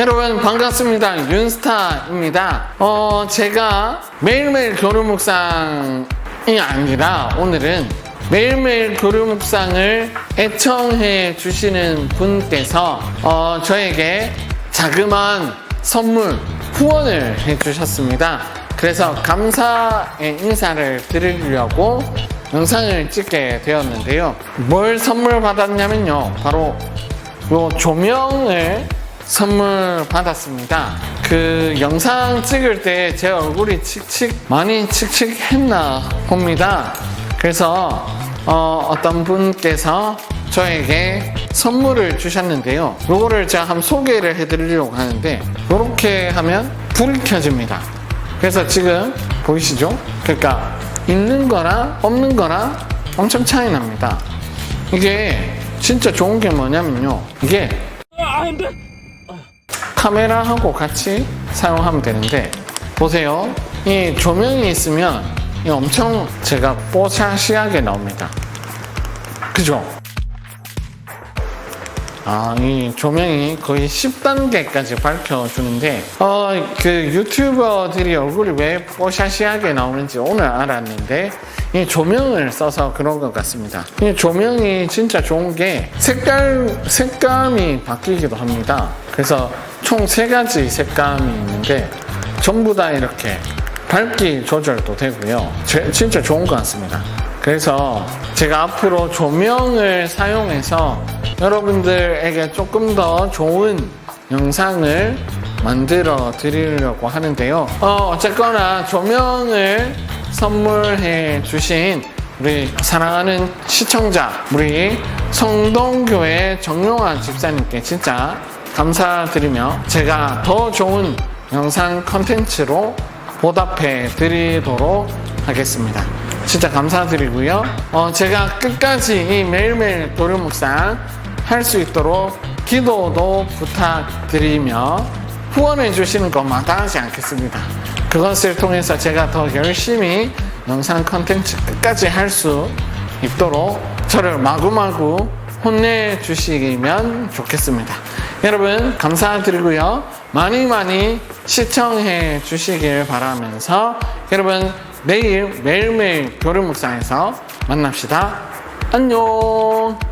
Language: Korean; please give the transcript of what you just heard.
여러분 반갑습니다. 윤스타입니다. 어, 제가 매일매일 교류 묵상이 아니라 오늘은 매일매일 교류 묵상을 애청해 주시는 분께서 어, 저에게 자그마한 선물 후원을 해 주셨습니다. 그래서 감사의 인사를 드리려고 영상을 찍게 되었는데요. 뭘 선물 받았냐면요. 바로 요 조명을 선물 받았습니다. 그 영상 찍을 때 제 얼굴이 칙칙 많이 칙칙했나 봅니다. 그래서 어, 떤 분께서 저에게 선물을 주셨는데요. 요거를 제가 한번 소개를 해드리려고 하는데 이렇게 하면 불이 켜집니다. 그래서 지금 보이시죠? 그러니까 있는 거랑 없는 거랑 엄청 차이 납니다. 이게 진짜 좋은 게 뭐냐면요. 이게 카메라하고 같이 사용하면 되는데 보세요. 이 조명이 있으면 이 엄청 제가 뽀샤시하게 나옵니다. 그죠? 아, 이 조명이 거의 10단계까지 밝혀주는데, 어, 그 유튜버들이 얼굴이 왜 뽀샤시하게 나오는지 오늘 알았는데, 이 조명을 써서 그런 것 같습니다. 이 조명이 진짜 좋은 게 색깔, 색감이 바뀌기도 합니다. 그래서 총 세 가지 색감이 있는데, 전부 다 이렇게 밝기 조절도 되고요. 제- 진짜 좋은 것 같습니다. 그래서 제가 앞으로 조명을 사용해서 여러분들에게 조금 더 좋은 영상을 만들어 드리려고 하는데요. 어, 어쨌거나 조명을 선물해 주신 우리 사랑하는 시청자, 우리 성동교회 정용환 집사님께 진짜 감사드리며 제가 더 좋은 영상 컨텐츠로 보답해 드리도록 하겠습니다. 진짜 감사드리고요. 어, 제가 끝까지 이 매일매일 도료 묵상 할 수 있도록 기도도 부탁드리며 후원해 주시는 거 마다하지 않겠습니다. 그것을 통해서 제가 더 열심히 영상 컨텐츠 끝까지 할 수 있도록 저를 마구마구 혼내 주시면 좋겠습니다. 여러분, 감사드리고요. 많이 많이 시청해 주시길 바라면서 여러분, 내일 매일매일 교류 묵상에서 만납시다. 안녕!